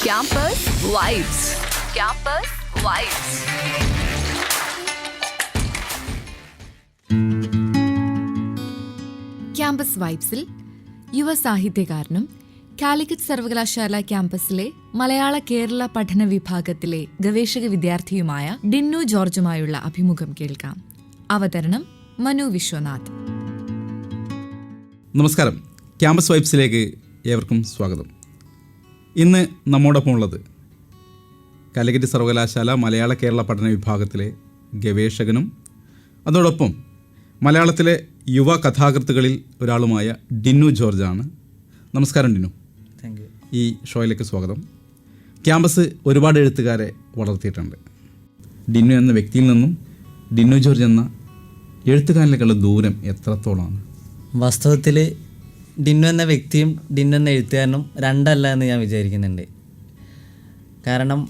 Campus Vibes. Campus Vibes. Campus വൈബ്സിൽ യുവ സാഹിത്യകാരനും കാലിക്കറ്റ് സർവകലാശാല ക്യാമ്പസിലെ മലയാള കേരള പഠന വിഭാഗത്തിലെ ഗവേഷക വിദ്യാർത്ഥിയുമായ ഡിന്നു ജോർജുമായുള്ള അഭിമുഖം കേൾക്കാം അവതരണം മനു വിശ്വനാഥ് നമസ്കാരം ക്യാമ്പസ് വൈബ്സിലേക്ക് ഏവർക്കും സ്വാഗതം ഇന്ന് നമ്മോടൊപ്പം ഉള്ളത് കാലിക്കറ്റ് സർവകലാശാല മലയാള കേരള പഠന വിഭാഗത്തിലെ ഗവേഷകനും അതോടൊപ്പം മലയാളത്തിലെ യുവ കഥാകൃത്തുകളിൽ ഒരാളുമായ ഡിന്നു ജോർജാണ്. നമസ്കാരം ഡിന്നു. താങ്ക് യു ഈ ഷോയിലേക്ക് സ്വാഗതം. ക്യാമ്പസ് ഒരുപാട് എഴുത്തുകാരെ വളർത്തിയിട്ടുണ്ട്. ഡിന്നു എന്ന വ്യക്തിയിൽ നിന്നും ഡിന്നു ജോർജ് എന്ന എഴുത്തുകാരനിലേക്കുള്ള ദൂരം എത്രത്തോളമാണ്? വാസ്തവത്തിൽ ഡിന്നു എന്ന വ്യക്തിയും ഡിന്നു എന്ന എഴുത്തുകാരനും രണ്ടല്ല എന്ന് ഞാൻ വിചാരിക്കുന്നുണ്ട്. കാരണം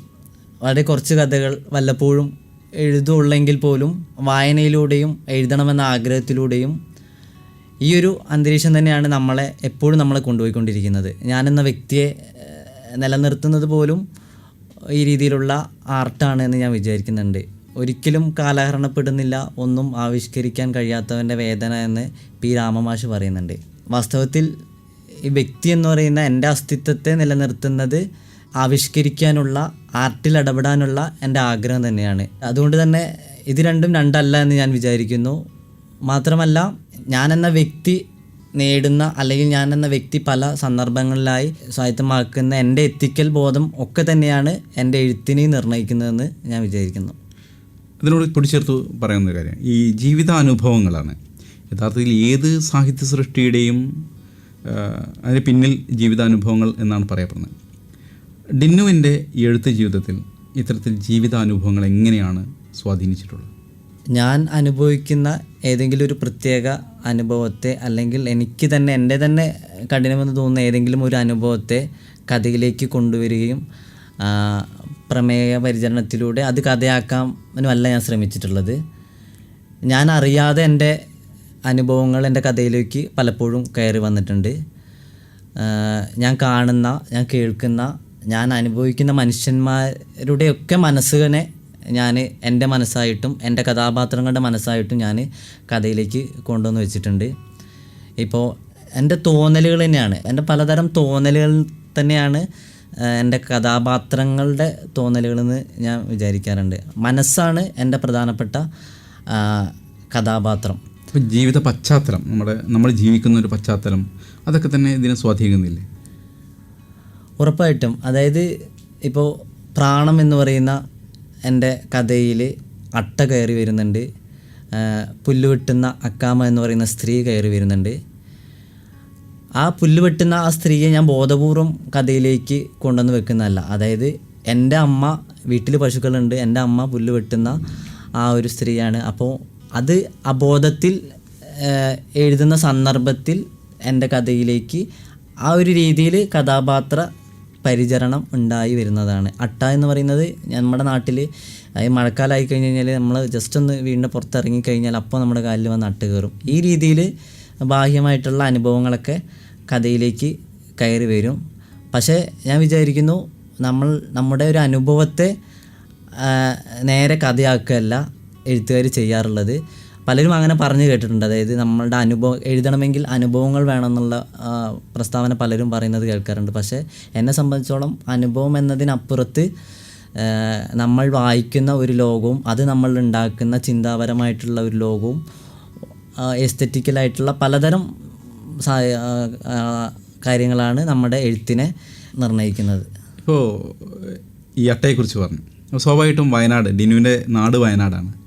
വളരെ കുറച്ച് കഥകൾ വല്ലപ്പോഴും എഴുതുള്ളെങ്കിൽ പോലും വായനയിലൂടെയും എഴുതണമെന്ന ആഗ്രഹത്തിലൂടെയും ഈ ഒരു അന്തരീക്ഷം തന്നെയാണ് നമ്മളെ എപ്പോഴും നമ്മളെ കൊണ്ടുപോയിക്കൊണ്ടിരിക്കുന്നത്. ഞാനെന്ന വ്യക്തിയെ നിലനിർത്തുന്നത് പോലും ഈ രീതിയിലുള്ള ആർട്ടാണ് എന്ന് ഞാൻ വിചാരിക്കുന്നുണ്ട്. ഒരിക്കലും കാലഹരണപ്പെടുന്നില്ല ഒന്നും ആവിഷ്കരിക്കാൻ കഴിയാത്തവന്റെ വേദന എന്ന് പി രാമമാഷ് പറയുന്നുണ്ട്. വാസ്തവത്തിൽ ഈ വ്യക്തി എന്ന് പറയുന്ന എന്റെ അസ്തിത്വത്തെ നിലനിർത്തുന്നത് ആവിഷ്കരിക്കാനുള്ള ആർട്ടിൽ ഇടപെടാനുള്ള എന്റെ ആഗ്രഹം തന്നെയാണ്. അതുകൊണ്ട് തന്നെ ഇത് രണ്ടും രണ്ടല്ല എന്ന് ഞാൻ വിചാരിക്കുന്നു. മാത്രമല്ല ഞാൻ എന്ന വ്യക്തി നേടുന്ന അല്ലെങ്കിൽ ഞാൻ എന്ന വ്യക്തി പല സന്ദർഭങ്ങളിലായി സ്വായത്തമാക്കുന്ന എന്റെ എത്തിക്കൽ ബോധം ഒക്കെ തന്നെയാണ് എന്റെ എഴുത്തിനെ നിർണയിക്കുന്നതെന്ന് ഞാൻ വിചാരിക്കുന്നു. അതിനോട് കൂടി ചേർത്ത് പറയുന്ന കാര്യം. ഈ ജീവിതാനുഭവങ്ങളാണ്. യഥാർത്ഥത്തിൽ ഏത് സാഹിത്യ സൃഷ്ടിയുടെയും അതിന് പിന്നിൽ ജീവിതാനുഭവങ്ങൾ എന്നാണ് പറയപ്പെടുന്നത്. ഡിന്നുവിന്റെ എഴുത്ത് ജീവിതത്തിൽ ഇത്തരത്തിൽ ജീവിതാനുഭവങ്ങൾ എങ്ങനെയാണ് സ്വാധീനിച്ചിട്ടുള്ളത്? ഞാൻ അനുഭവിക്കുന്ന ഏതെങ്കിലും ഒരു പ്രത്യേക അനുഭവത്തെ അല്ലെങ്കിൽ എനിക്ക് തന്നെ എന്റെ തന്നെ കഠിനമെന്ന് തോന്നുന്ന ഏതെങ്കിലും ഒരു അനുഭവത്തെ കഥയിലേക്ക് കൊണ്ടുവരികയും പ്രമേയ പരിചരണത്തിലൂടെ അത് കഥയാക്കാനുമല്ല ഞാൻ ശ്രമിച്ചിട്ടുള്ളത്. ഞാൻ അറിയാതെ എന്റെ അനുഭവങ്ങൾ എന്റെ കഥയിലേക്ക് പലപ്പോഴും കയറി വന്നിട്ടുണ്ട്. ഞാൻ കാണുന്ന ഞാൻ കേൾക്കുന്ന ഞാൻ അനുഭവിക്കുന്ന മനുഷ്യന്മാരുടെയൊക്കെ മനസ്സിനെ ഞാൻ എന്റെ മനസ്സായിട്ടും എന്റെ കഥാപാത്രങ്ങളുടെ മനസ്സായിട്ടും ഞാൻ കഥയിലേക്ക് കൊണ്ടുവന്ന് വെച്ചിട്ടുണ്ട്. ഇപ്പോൾ എന്റെ തോന്നലുകൾ തന്നെയാണ്. എന്റെ പലതരം തോന്നലുകൾ തന്നെയാണ് എന്റെ കഥാപാത്രങ്ങളുടെ തോന്നലുകളെന്ന് ഞാൻ വിചാരിക്കാറുണ്ട്. മനസ്സാണ് എന്റെ പ്രധാനപ്പെട്ട കഥാപാത്രം. അപ്പോൾ ജീവിത പശ്ചാത്തലം നമ്മുടെ നമ്മൾ ജീവിക്കുന്ന ഒരു പശ്ചാത്തലം അതൊക്കെ തന്നെ ഇതിനെ സ്വാധീനിക്കുന്നില്ലേ? ഉറപ്പായിട്ടും. അതായത് ഇപ്പോൾ പ്രാണം എന്ന് പറയുന്ന എന്റെ കഥയിൽ അട്ട കയറി വരുന്നുണ്ട്. പുല്ല് വെട്ടുന്ന അക്കാമ എന്ന് പറയുന്ന സ്ത്രീ കയറി വരുന്നുണ്ട്. ആ പുല്ല് വെട്ടുന്ന ആ സ്ത്രീയെ ഞാൻ ബോധപൂർവം കഥയിലേക്ക് കൊണ്ടുവന്ന് വെക്കുന്നതല്ല. അതായത് എന്റെ അമ്മ വീട്ടിൽ പശുക്കളുണ്ട്. എന്റെ അമ്മ പുല്ല് വെട്ടുന്ന ആ ഒരു സ്ത്രീയാണ്. അപ്പോൾ അത് അബോധത്തിൽ എഴുതുന്ന സന്ദർഭത്തിൽ എന്റെ കഥയിലേക്ക് ആ ഒരു രീതിയിൽ കഥാപാത്ര പരിചരണം ഉണ്ടായി വരുന്നതാണ്. അട്ട എന്ന് പറയുന്നത് നമ്മുടെ നാട്ടിൽ മഴക്കാലമായി കഴിഞ്ഞ് കഴിഞ്ഞാൽ നമ്മൾ ജസ്റ്റ് ഒന്ന് വീണ്ടും പുറത്തിറങ്ങി കഴിഞ്ഞാൽ അപ്പോൾ നമ്മുടെ കാലിൽ വന്ന് അട്ട് കയറും. ഈ രീതിയിൽ ബാഹ്യമായിട്ടുള്ള അനുഭവങ്ങളൊക്കെ കഥയിലേക്ക് കയറി വരും. പക്ഷേ ഞാൻ വിചാരിക്കുന്നു നമ്മൾ നമ്മുടെ ഒരു അനുഭവത്തെ നേരെ കഥയാക്കുകയല്ല എഴുത്തുകാർ ചെയ്യാറുള്ളത്. പലരും അങ്ങനെ പറഞ്ഞു കേട്ടിട്ടുണ്ട്. അതായത് നമ്മളുടെ അനുഭവം എഴുതണമെങ്കിൽ അനുഭവങ്ങൾ വേണമെന്നുള്ള പ്രസ്താവന പലരും പറയുന്നത് കേൾക്കാറുണ്ട്. പക്ഷേ എന്നെ സംബന്ധിച്ചോളം അനുഭവം എന്നതിനപ്പുറത്ത് നമ്മൾ വായിക്കുന്ന ഒരു ലോകവും അത് നമ്മൾ ഉണ്ടാക്കുന്ന ചിന്താപരമായിട്ടുള്ള ഒരു ലോകവും എസ്തറ്റിക്കലായിട്ടുള്ള പലതരം കാര്യങ്ങളാണ് നമ്മുടെ എഴുത്തിനെ നിർണയിക്കുന്നത് ഇപ്പോൾ ഈ അട്ടയെക്കുറിച്ച് പറഞ്ഞു. സ്വാഭാവികമായിട്ടും വയനാട് ഡിനുവിന്റെ നാട് വയനാടാണ്.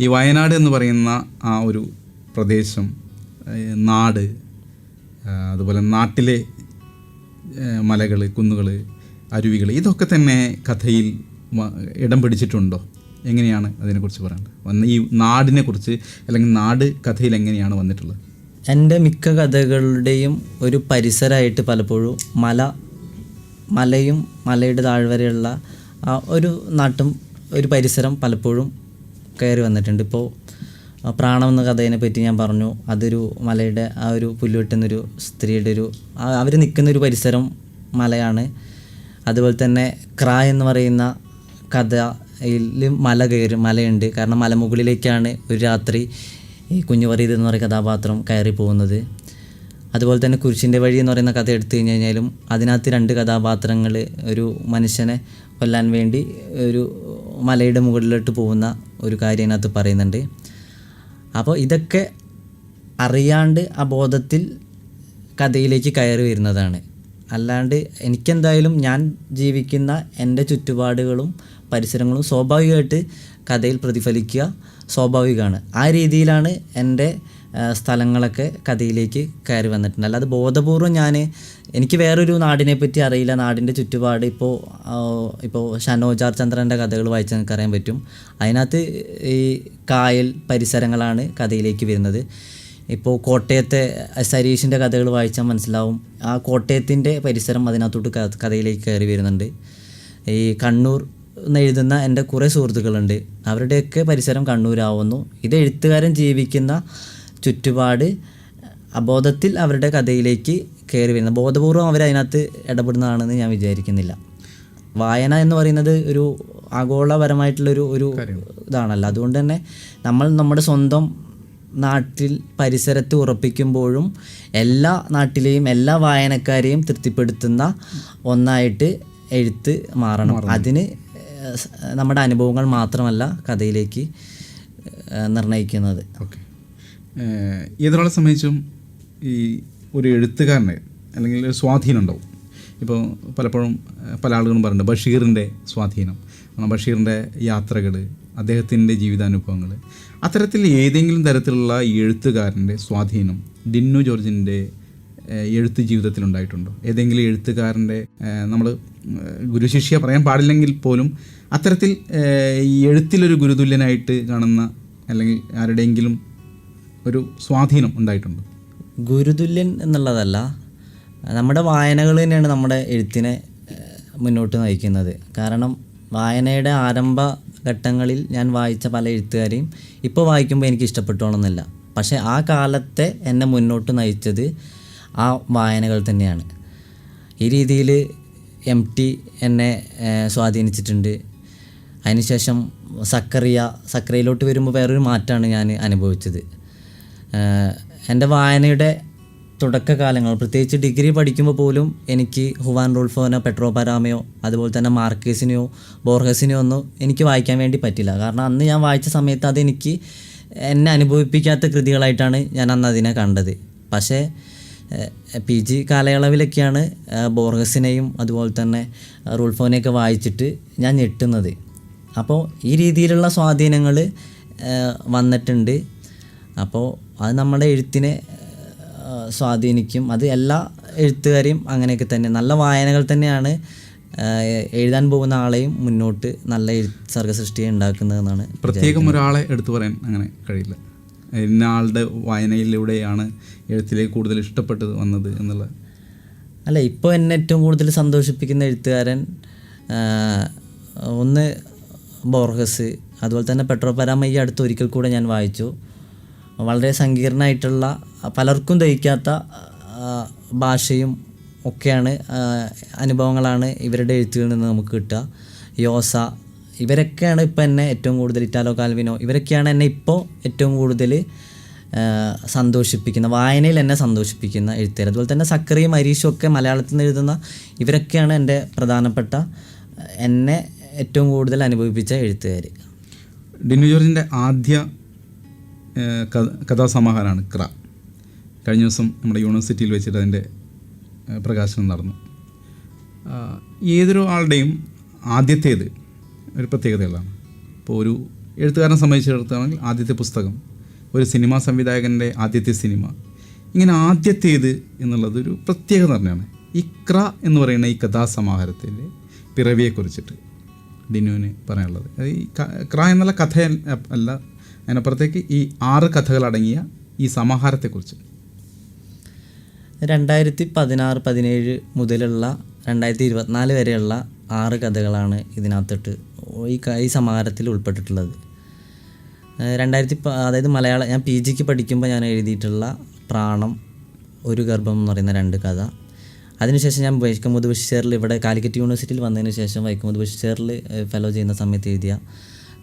ഈ വയനാട് എന്ന് പറയുന്ന ആ ഒരു പ്രദേശം നാട് അതുപോലെ നാട്ടിലെ മലകൾ കുന്നുകൾ അരുവികൾ ഇതൊക്കെ തന്നെ കഥയിൽ ഇടം പിടിച്ചിട്ടുണ്ടോ? എങ്ങനെയാണ് അതിനെക്കുറിച്ച് പറയേണ്ടത്? വന്ന് ഈ നാടിനെ കുറിച്ച് അല്ലെങ്കിൽ നാട് കഥയിൽ എങ്ങനെയാണ് വന്നിട്ടുള്ളത്? എന്റെ മിക്ക കഥകളുടെയും ഒരു പരിസരമായിട്ട് പലപ്പോഴും മല മലയും മലയുടെ താഴ്വരയുള്ള ഒരു നാട്ടും ഒരു പരിസരം പലപ്പോഴും കയറി വന്നിട്ടുണ്ട്. ഇപ്പോൾ പ്രാണം എന്ന കഥയെ പറ്റി ഞാൻ പറഞ്ഞു. അതൊരു മലയുടെ ആ ഒരു പുല്ലുവെട്ടുന്നൊരു സ്ത്രീയുടെ ഒരു അവർ നിൽക്കുന്ന ഒരു പരിസരം മലയാണ്. അതുപോലെ തന്നെ ക്ര എന്ന് പറയുന്ന കഥയിൽ മല കയറും മലയുണ്ട്. കാരണം മലമുകളിലേക്കാണ് ഒരു രാത്രി ഈ കുഞ്ഞുപറീത് എന്ന് പറയുന്ന കഥാപാത്രം കയറി പോകുന്നത് അതുപോലെ തന്നെ കുരിശിന്റെ വഴി എന്ന് പറയുന്ന കഥ എടുത്തു കഴിഞ്ഞ് കഴിഞ്ഞാലും അതിനകത്ത് രണ്ട് കഥാപാത്രങ്ങൾ ഒരു മനുഷ്യനെ കൊല്ലാൻ വേണ്ടി ഒരു മലയുടെ മുകളിലോട്ട് പോകുന്ന ഒരു കാര്യം അതിനകത്ത് പറയുന്നുണ്ട്. അപ്പോൾ ഇതൊക്കെ അറിയാണ്ട് ആ ബോധത്തിൽ കഥയിലേക്ക് കയറി വരുന്നതാണ്. അല്ലാണ്ട് എനിക്കെന്തായാലും ഞാൻ ജീവിക്കുന്ന എന്റെ ചുറ്റുപാടുകളും പരിസരങ്ങളും സ്വാഭാവികമായിട്ട് കഥയിൽ പ്രതിഫലിക്കുക സ്വാഭാവികമാണ്. ആ രീതിയിലാണ് എന്റെ സ്ഥലങ്ങളൊക്കെ കഥയിലേക്ക് കയറി വന്നിട്ടുണ്ട്. അല്ലാതെ ബോധപൂർവം ഞാൻ എനിക്ക് വേറൊരു നാടിനെ പറ്റി അറിയില്ല. നാടിന്റെ ചുറ്റുപാട് ഇപ്പോൾ ഇപ്പോൾ ഷനോജാർ ചന്ദ്രന്റെ കഥകൾ വായിച്ച് നിങ്ങൾക്ക് അറിയാൻ പറ്റും. അതിനകത്ത് ഈ കായൽ പരിസരങ്ങളാണ് കഥയിലേക്ക് വരുന്നത്. ഇപ്പോൾ കോട്ടയത്തെ സരീഷിന്റെ കഥകൾ വായിച്ചാൽ മനസ്സിലാവും. ആ കോട്ടയത്തിന്റെ പരിസരം അതിനകത്തോട്ട് കഥയിലേക്ക് കയറി വരുന്നുണ്ട്. ഈ കണ്ണൂർ എഴുതുന്ന എന്റെ കുറേ സുഹൃത്തുക്കളുണ്ട്. അവരുടെയൊക്കെ പരിസരം കണ്ണൂരാവുന്നു. ഇത് എഴുത്തുകാരൻ ജീവിക്കുന്ന ചുറ്റുപാട് അബോധത്തിൽ അവരുടെ കഥയിലേക്ക് കയറി വരുന്നത്. ബോധപൂർവം അതിനകത്ത് ഇടപെടുന്നതാണെന്ന് ഞാൻ വിചാരിക്കുന്നില്ല. വായന എന്ന് പറയുന്നത് ഒരു ആഗോളപരമായിട്ടുള്ളൊരു ഒരു ഇതാണല്ലോ. അതുകൊണ്ട് തന്നെ നമ്മൾ നമ്മുടെ സ്വന്തം നാട്ടിൽ പരിസരത്ത് ഉറപ്പിക്കുമ്പോഴും എല്ലാ നാട്ടിലെയും എല്ലാ വായനക്കാരെയും തൃപ്തിപ്പെടുത്തുന്ന ഒന്നായിട്ട് എഴുത്ത് മാറണം. അതിന് നമ്മുടെ അനുഭവങ്ങൾ മാത്രമല്ല കഥയിലേക്ക് നിർണയിക്കുന്നത്. നിർണയിക്കുന്നത് ഓക്കെ. ഏതൊരാളെ സംബന്ധിച്ചും ഈ ഒരു എഴുത്തുകാരന് അല്ലെങ്കിൽ ഒരു സ്വാധീനം ഉണ്ടാവും ഇപ്പോൾ പലപ്പോഴും പല ആളുകളും പറയുന്നുണ്ട് ബഷീറിന്റെ സ്വാധീനം. ബഷീറിന്റെ യാത്രകൾ അദ്ദേഹത്തിന്റെ ജീവിതാനുഭവങ്ങൾ. അത്തരത്തിൽ ഏതെങ്കിലും തരത്തിലുള്ള എഴുത്തുകാരന്റെ സ്വാധീനം ഡിന്നു ജോർജിന്റെ എഴുത്ത് ജീവിതത്തിൽ ഉണ്ടായിട്ടുണ്ടോ? ഏതെങ്കിലും എഴുത്തുകാരന്റെ നമ്മൾ ഗുരുശിഷ്യ പറയാൻ പാടില്ലെങ്കിൽ പോലും അത്തരത്തിൽ എഴുത്തിലൊരു ഗുരുതുല്യനായിട്ട് കാണുന്ന അല്ലെങ്കിൽ ആരുടെയെങ്കിലും ഒരു സ്വാധീനം ഉണ്ടായിട്ടുണ്ട്. ഗുരുതുല്യൻ എന്നുള്ളതല്ല നമ്മുടെ വായനകൾ തന്നെയാണ് നമ്മുടെ എഴുത്തിനെ മുന്നോട്ട് നയിക്കുന്നത്. കാരണം വായനയുടെ ആരംഭ ഘട്ടങ്ങളിൽ ഞാൻ വായിച്ച പല എഴുത്തുകാരെയും ഇപ്പോൾ വായിക്കുമ്പോൾ എനിക്ക് ഇഷ്ടപ്പെട്ടോണമെന്നില്ല പക്ഷേ ആ കാലത്തെ എന്നെ മുന്നോട്ട് നയിച്ചത് ആ വായനകൾ തന്നെയാണ്. ഈ രീതിയിൽ എം ടി എന്നെ സ്വാധീനിച്ചിട്ടുണ്ട്. അതിനുശേഷം സക്കറിയ സക്കറിയയിലോട്ട് വരുമ്പോൾ വേറൊരു മാറ്റമാണ് ഞാൻ അനുഭവിച്ചത്. എന്റെ വായനയുടെ തുടക്കകാലങ്ങൾ പ്രത്യേകിച്ച് ഡിഗ്രി പഠിക്കുമ്പോൾ പോലും എനിക്ക് ഹുവാൻ റോൾഫോനോ പെട്രോ പരാമയോ അതുപോലെ തന്നെ മാർക്കേസിനെയോ ബോർഹസിനെയോ ഒന്നും എനിക്ക് വായിക്കാൻ വേണ്ടി പറ്റില്ല. കാരണം അന്ന് ഞാൻ വായിച്ച സമയത്ത് അതെനിക്ക് എന്നെ അനുഭവിപ്പിക്കാത്ത കൃതികളായിട്ടാണ് ഞാൻ അന്ന് അതിനെ കണ്ടത്. പക്ഷേ പി ജി കാലയളവിലൊക്കെയാണ് ബോർഗസിനെയും അതുപോലെ തന്നെ റൂൾഫോനെയൊക്കെ വായിച്ചിട്ട് ഞാൻ ഞെട്ടുന്നത്. അപ്പോൾ ഈ രീതിയിലുള്ള സ്വാധീനങ്ങൾ വന്നിട്ടുണ്ട്. അപ്പോൾ അത് നമ്മുടെ എഴുത്തിനെ സ്വാധീനിക്കും. അത് എല്ലാ എഴുത്തുകാരെയും അങ്ങനെയൊക്കെ തന്നെ നല്ല വായനകൾ തന്നെയാണ് എഴുതാൻ പോകുന്ന ആളെയും മുന്നോട്ട് നല്ല സർഗ സർഗസൃഷ്ടിയെ ഉണ്ടാക്കുന്നതെന്നാണ് പ്രത്യേകം ഒരാളെ എടുത്തു പറയാൻ അങ്ങനെ കഴിയില്ല. ഇന്ന ആളുടെ വായനയിലൂടെയാണ് എഴുത്തിലേക്ക് കൂടുതൽ ഇഷ്ടപ്പെട്ടത് വന്നത് എന്നുള്ള. അല്ല ഇപ്പോൾ എന്നെ ഏറ്റവും കൂടുതൽ സന്തോഷിപ്പിക്കുന്ന എഴുത്തുകാരൻ ഒന്ന് ബോർഹസ് അതുപോലെ തന്നെ പെട്രോ പരാമ ഈ അടുത്ത് ഒരിക്കൽ കൂടെ ഞാൻ വായിച്ചു. വളരെ സങ്കീർണമായിട്ടുള്ള പലർക്കും ദഹിക്കാത്ത ഭാഷയും ഒക്കെയാണ് അനുഭവങ്ങളാണ് ഇവരുടെ എഴുത്തുകളിൽ നിന്ന് നമുക്ക് കിട്ടുക. യോസ ഇവരൊക്കെയാണ് ഇപ്പോൾ എന്നെ ഏറ്റവും കൂടുതൽ ഇറ്റാലോ കാൽവിനോ ഇവരൊക്കെയാണ് എന്നെ ഇപ്പോൾ ഏറ്റവും കൂടുതൽ സന്തോഷിപ്പിക്കുന്ന വായനയിൽ എന്നെ സന്തോഷിപ്പിക്കുന്ന എഴുത്തുകാർ. അതുപോലെ തന്നെ സക്കറിയും അരീഷും ഒക്കെ മലയാളത്തിൽ നിന്ന് എഴുതുന്ന ഇവരൊക്കെയാണ് എന്റെ പ്രധാനപ്പെട്ട എന്നെ ഏറ്റവും കൂടുതൽ അനുഭവിപ്പിച്ച എഴുത്തുകാർ. ഡിനു ജോർജിന്റെ ആദ്യ കഥാസമാഹാരമാണ് ക്ര. കഴിഞ്ഞ ദിവസം നമ്മുടെ യൂണിവേഴ്സിറ്റിയിൽ വെച്ചിട്ട് അതിന്റെ പ്രകാശനം നടന്നു. ഏതൊരു ആളുടെയും ആദ്യത്തേത് ഒരു പ്രത്യേകതകളാണ്. ഇപ്പോൾ ഒരു എഴുത്തുകാരനെ സംബന്ധിച്ചിടത്താണെങ്കിൽ ആദ്യത്തെ പുസ്തകം ഒരു സിനിമാ സംവിധായകന്റെ ആദ്യത്തെ സിനിമ ഇങ്ങനെ ആദ്യത്തേത് എന്നുള്ളത് ഒരു പ്രത്യേകത തന്നെയാണ് ഈ എന്ന് പറയുന്ന ഈ കഥാസമാഹാരത്തിന്റെ പിറവിയെക്കുറിച്ചിട്ട് ഡിനുവിന് പറയാനുള്ളത്. ഈ ക്ര എന്നുള്ള കഥ അല്ല അതിനപ്പുറത്തേക്ക് ഈ ആറ് കഥകളടങ്ങിയ ഈ സമാഹാരത്തെക്കുറിച്ച്. രണ്ടായിരത്തി പതിനാറ് പതിനേഴ് മുതലുള്ള രണ്ടായിരത്തി ഇരുപത്തിനാല് വരെയുള്ള ആറ് കഥകളാണ് ഇതിനകത്തിട്ട് ഈ സമാഹാരത്തിൽ ഉൾപ്പെട്ടിട്ടുള്ളത്. രണ്ടായിരത്തി അതായത് മലയാളം ഞാൻ പി ജിക്ക് പഠിക്കുമ്പോൾ ഞാൻ എഴുതിയിട്ടുള്ള പ്രാണം ഒരു ഗർഭം എന്ന് പറയുന്ന രണ്ട് കഥ. അതിനുശേഷം ഞാൻ വൈക്കം ബഷീറിൽ ഇവിടെ കാലിക്കറ്റ് യൂണിവേഴ്സിറ്റിയിൽ വന്നതിന് ശേഷം വൈക്കം ബഷീറിൽ ഫെലോ ചെയ്യുന്ന സമയത്ത് എഴുതിയ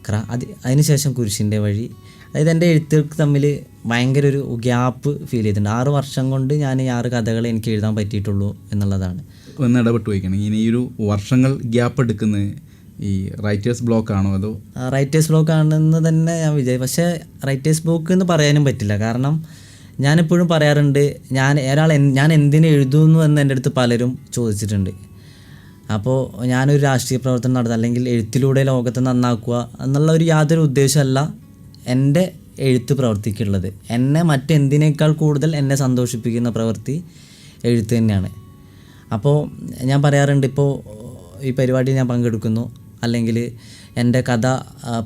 ക്ര അത് അതിനുശേഷം കുരിശിന്റെ വഴി. അതായത് എന്റെ എഴുത്തുകൾക്ക് തമ്മിൽ ഭയങ്കര ഒരു ഗ്യാപ്പ് ഫീൽ ചെയ്തിട്ടുണ്ട്. ആറ് വർഷം കൊണ്ട് ഞാൻ ഈ ആറ് കഥകൾ എനിക്ക് എഴുതാൻ പറ്റിയിട്ടുള്ളൂ എന്നുള്ളതാണ്. ഒന്ന് ഇടപെട്ട് വയ്ക്കണം. ഇനി ഈ ഒരു വർഷങ്ങൾ ഗ്യാപ്പ് എടുക്കുന്നത് ഈ റൈറ്റേഴ്സ് ബ്ലോക്ക് ആണോ അതോ? റൈറ്റേഴ്സ് ബ്ലോക്ക് ആണെന്ന് തന്നെ ഞാൻ വിചാരിച്ചു പക്ഷേ റൈറ്റേഴ്സ് ബ്ലോക്ക് എന്ന് പറയാനും പറ്റില്ല. കാരണം ഞാനെപ്പോഴും പറയാറുണ്ട് ഞാൻ ഒരാൾ ഞാൻ എന്തിനു എഴുതുന്നു എന്ന് എന്റെ അടുത്ത് പലരും ചോദിച്ചിട്ടുണ്ട്. അപ്പോൾ ഞാനൊരു രാഷ്ട്രീയ പ്രവർത്തനം നടത്തുക അല്ലെങ്കിൽ എഴുത്തിലൂടെ ലോകത്തെ നന്നാക്കുക എന്നുള്ള ഒരു യാതൊരു ഉദ്ദേശമല്ല എന്റെ എഴുത്ത് പ്രവർത്തിക്കുള്ളത്. എന്നെ മറ്റെന്തിനേക്കാൾ കൂടുതൽ എന്നെ സന്തോഷിപ്പിക്കുന്ന പ്രവൃത്തി എഴുത്ത് തന്നെയാണ്. അപ്പോൾ ഞാൻ പറയാറുണ്ട് ഇപ്പോൾ ഈ പരിപാടി ഞാൻ പങ്കെടുക്കുന്നു അല്ലെങ്കിൽ എന്റെ കഥ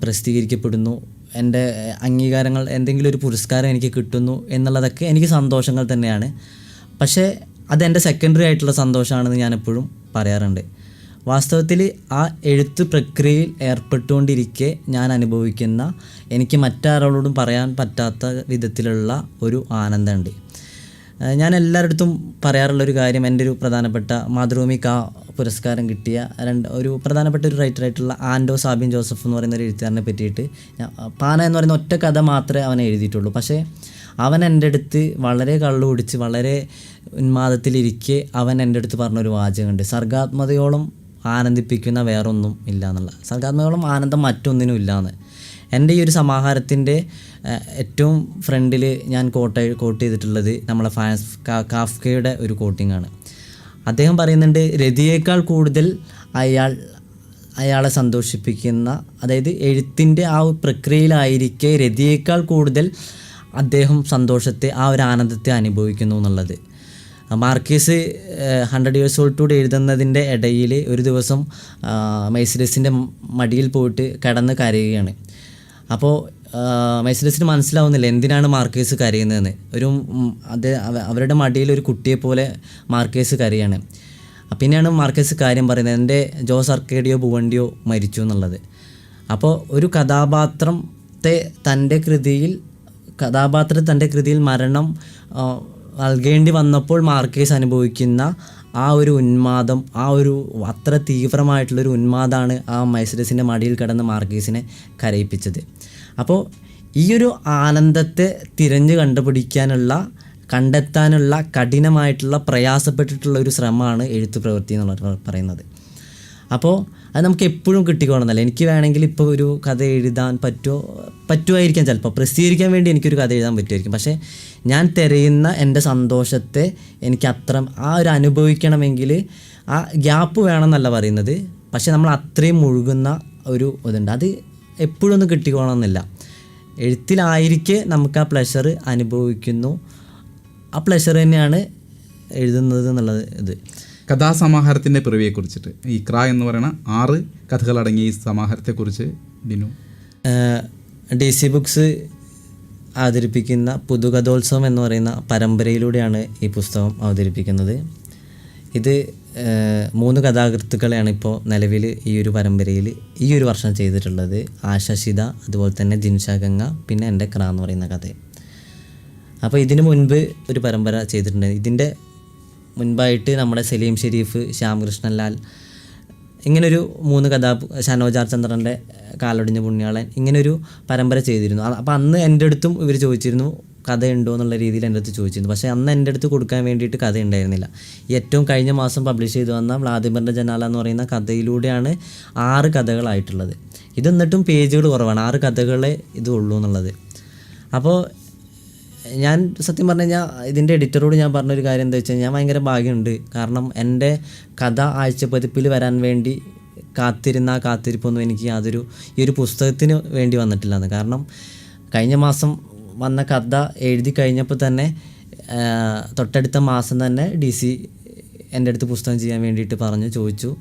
പ്രസിദ്ധീകരിക്കപ്പെടുന്നു എന്റെ അംഗീകാരങ്ങൾ എന്തെങ്കിലും ഒരു പുരസ്കാരം എനിക്ക് കിട്ടുന്നു എന്നുള്ളതൊക്കെ എനിക്ക് സന്തോഷങ്ങൾ തന്നെയാണ്. പക്ഷേ അതെന്റെ സെക്കൻഡറി ആയിട്ടുള്ള സന്തോഷമാണെന്ന് ഞാൻ എപ്പോഴും പറയാറുണ്ട്. വാസ്തവത്തിൽ ആ എഴുത്ത് പ്രക്രിയയിൽ ഏർപ്പെട്ടുകൊണ്ടിരിക്കെ ഞാൻ അനുഭവിക്കുന്ന എനിക്ക് മറ്റാരോടും പറയാൻ പറ്റാത്ത വിധത്തിലുള്ള ഒരു ആനന്ദമുണ്ട്. ഞാൻ പറയാറുള്ള പറയാറുള്ളൊരു കാര്യം എന്റെ ഒരു പ്രധാനപ്പെട്ട മാതൃഭൂമി കാ പുരസ്കാരം കിട്ടിയ രണ്ട് ഒരു പ്രധാനപ്പെട്ട ഒരു റൈറ്ററായിട്ടുള്ള ആൻഡോ സാബിൻ ജോസഫ് എന്ന് പറയുന്ന ഒരു എഴുത്തുകാരനെ പറ്റിയിട്ട് പാന എന്ന് പറയുന്ന ഒറ്റ കഥ മാത്രമേ അവൻ എഴുതിയിട്ടുള്ളൂ. പക്ഷേ അവൻ എന്റെ അടുത്ത് വളരെ കള്ളു കുടിച്ച് വളരെ ഉന്മാദത്തിലിരിക്കെ അവൻ എന്റെ അടുത്ത് പറഞ്ഞൊരു വാചകമുണ്ട്. സർഗാത്മതയോളം ആനന്ദിപ്പിക്കുന്ന വേറൊന്നും ഇല്ല എന്നുള്ള. സർഗാത്മകയോളം ആനന്ദം മറ്റൊന്നിനും ഇല്ലാന്ന്. എന്റെ ഈ ഒരു സമാഹാരത്തിന്റെ ഏറ്റവും ഫ്രണ്ടിൽ ഞാൻ കോട്ട് കോട്ട് ചെയ്തിട്ടുള്ളത് നമ്മളെ ഫാൻസ് കാഫ്കയുടെ ഒരു കോട്ടിംഗ് ആണ് അദ്ദേഹം പറയുന്നുണ്ട് രതിയേക്കാൾ കൂടുതൽ അയാൾ അയാളെ സന്തോഷിപ്പിക്കുന്ന അതായത് എഴുത്തിന്റെ ആ പ്രക്രിയയിലായിരിക്കെ രതിയേക്കാൾ കൂടുതൽ അദ്ദേഹം സന്തോഷത്തെ ആ ഒരു ആനന്ദത്തെ അനുഭവിക്കുന്നു എന്നുള്ളത്. Marquez hundred years solitude എഴുതുന്നതിന്റെ ഇടയിൽ ഒരു ദിവസം മൈസിലസിന്റെ മടിയിൽ പോയിട്ട് കിടന്ന് കരയുകയാണ്. അപ്പോൾ മൈസിലസിന് മനസ്സിലാവുന്നില്ല എന്തിനാണ് മാർക്കേസ് കരയുന്നതെന്ന്. ഒരു അത് അവരുടെ മടിയിൽ ഒരു കുട്ടിയെ പോലെ കരയാണ്. പിന്നെയാണ് മാർക്കേസ് കാര്യം പറയുന്നത് എന്റെ ജോസ് അർക്കേഡിയോ ഭുവണ്ടിയോ മരിച്ചു എന്നുള്ളത്. അപ്പോൾ ഒരു കഥാപാത്രത്തെ തന്റെ കൃതിയിൽ കഥാപാത്രം തന്റെ കൃതിയിൽ മരണം നൽകേണ്ടി വന്നപ്പോൾ മാർക്കേസ് അനുഭവിക്കുന്ന ആ ഒരു ഉന്മാദം ആ ഒരു അത്ര തീവ്രമായിട്ടുള്ളൊരു ഉന്മാദമാണ് ആ മൈസരസിന്റെ മടിയിൽ കിടന്ന് മാർക്കേസിനെ കരയിപ്പിച്ചത്. അപ്പോൾ ഈ ഒരു ആനന്ദത്തെ തിരഞ്ഞു കണ്ടുപിടിക്കാനുള്ള കണ്ടെത്താനുള്ള കഠിനമായിട്ടുള്ള പ്രയാസപ്പെട്ടിട്ടുള്ള ഒരു ശ്രമമാണ് എഴുത്തു പ്രവൃത്തി എന്നുള്ള പറയുന്നത്. അപ്പോൾ അത് നമുക്ക് എപ്പോഴും കിട്ടിക്കോണമെന്നല്ല. എനിക്ക് വേണമെങ്കിൽ ഇപ്പോൾ ഒരു കഥ എഴുതാൻ പറ്റുമോ? പറ്റുമായിരിക്കാം ചിലപ്പോൾ. പ്രസിദ്ധീകരിക്കാൻ വേണ്ടി എനിക്കൊരു കഥ എഴുതാൻ പറ്റുമായിരിക്കും. പക്ഷേ ഞാൻ തിരയുന്ന എന്റെ സന്തോഷത്തെ എനിക്ക് അത്ര ആ ഒരു അനുഭവിക്കണമെങ്കിൽ ആ ഗ്യാപ്പ് വേണമെന്നല്ല പറയുന്നത്. പക്ഷേ നമ്മൾ അത്രയും മുഴുകുന്ന ഒരു ഇതുണ്ട്. അത് എപ്പോഴൊന്നും കിട്ടിക്കോണമെന്നില്ല. എഴുത്തിലായിരിക്കെ നമുക്ക് ആ പ്ലഷർ അനുഭവിക്കുന്നു. ആ പ്ലഷർ തന്നെയാണ് എഴുതുന്നത് എന്നുള്ളത് ഇത്. കഥാസമാഹാരത്തിന്റെ പിറവിയെക്കുറിച്ചിട്ട്. ഈ ക്ര എന്ന് പറയുന്ന ആറ് കഥകളടങ്ങിയ ഈ സമാഹാരത്തെക്കുറിച്ച് ബിനു. ഡി സി ബുക്സ് അവതരിപ്പിക്കുന്ന പുതുകഥോത്സവം എന്ന് പറയുന്ന പരമ്പരയിലൂടെയാണ് ഈ പുസ്തകം അവതരിപ്പിക്കുന്നത്. ഇത് മൂന്ന് കഥാകൃത്തുക്കളെയാണ് ഇപ്പോൾ നിലവിൽ ഈ ഒരു പരമ്പരയിൽ ഈ ഒരു വർഷം ചെയ്തിട്ടുള്ളത്. ആശശിത അതുപോലെ തന്നെ ജിൻഷ ഗംഗ പിന്നെ എന്റെ ക്ര എന്ന് പറയുന്ന കഥ. അപ്പോൾ ഇതിനു മുൻപ് ഒരു പരമ്പര ചെയ്തിട്ടുണ്ട്. ഇതിന്റെ മുൻപായിട്ട് നമ്മുടെ സലീം ഷെരീഫ് ശ്യാംകൃഷ്ണൻലാൽ ഇങ്ങനൊരു മൂന്ന് കഥാ ഷനോജാർ ചന്ദ്രന്റെ കാലൊടിഞ്ഞ പുണ്യാളൻ ഇങ്ങനൊരു പരമ്പര ചെയ്തിരുന്നു. അപ്പോൾ അന്ന് എന്റെ അടുത്തും ഇവർ ചോദിച്ചിരുന്നു കഥയുണ്ടോ? എന്നുള്ള രീതിയിൽ എന്റെ അടുത്ത് ചോദിച്ചിരുന്നു. പക്ഷേ അന്ന് എന്റെ അടുത്ത് കൊടുക്കാൻ വേണ്ടിയിട്ട് കഥ ഉണ്ടായിരുന്നില്ല ഏറ്റവും കഴിഞ്ഞ മാസം പബ്ലിഷ് ചെയ്തു വന്ന വ്ളാദിമറിന്റെ ജനാല എന്ന് പറയുന്ന കഥയിലൂടെയാണ് ആറ് കഥകളായിട്ടുള്ളത്. ഇതെന്നിട്ടും പേജുകൾ കുറവാണ്. ആറ് കഥകളെ ഇതുള്ളൂ എന്നുള്ളത്. അപ്പോൾ ഞാൻ സത്യം പറഞ്ഞു കഴിഞ്ഞാൽ ഇതിന്റെ എഡിറ്ററോട് ഞാൻ പറഞ്ഞൊരു കാര്യം എന്താ വെച്ചാൽ ഞാൻ ഭയങ്കര ഭാഗ്യമുണ്ട്. കാരണം എന്റെ കഥ ആഴ്ച പതിപ്പിൽ വരാൻ വേണ്ടി കാത്തിരുന്ന കാത്തിരിപ്പൊന്നും എനിക്ക് യാതൊരു ഈ ഒരു പുസ്തകത്തിന് വേണ്ടി വന്നിട്ടില്ലെന്ന്. കാരണം കഴിഞ്ഞ മാസം വന്ന കഥ എഴുതി കഴിഞ്ഞപ്പോൾ തന്നെ തൊട്ടടുത്ത മാസം തന്നെ ഡി സി എന്റെ അടുത്ത് പുസ്തകം ചെയ്യാൻ വേണ്ടിയിട്ട് പറഞ്ഞു ചോദിച്ചു.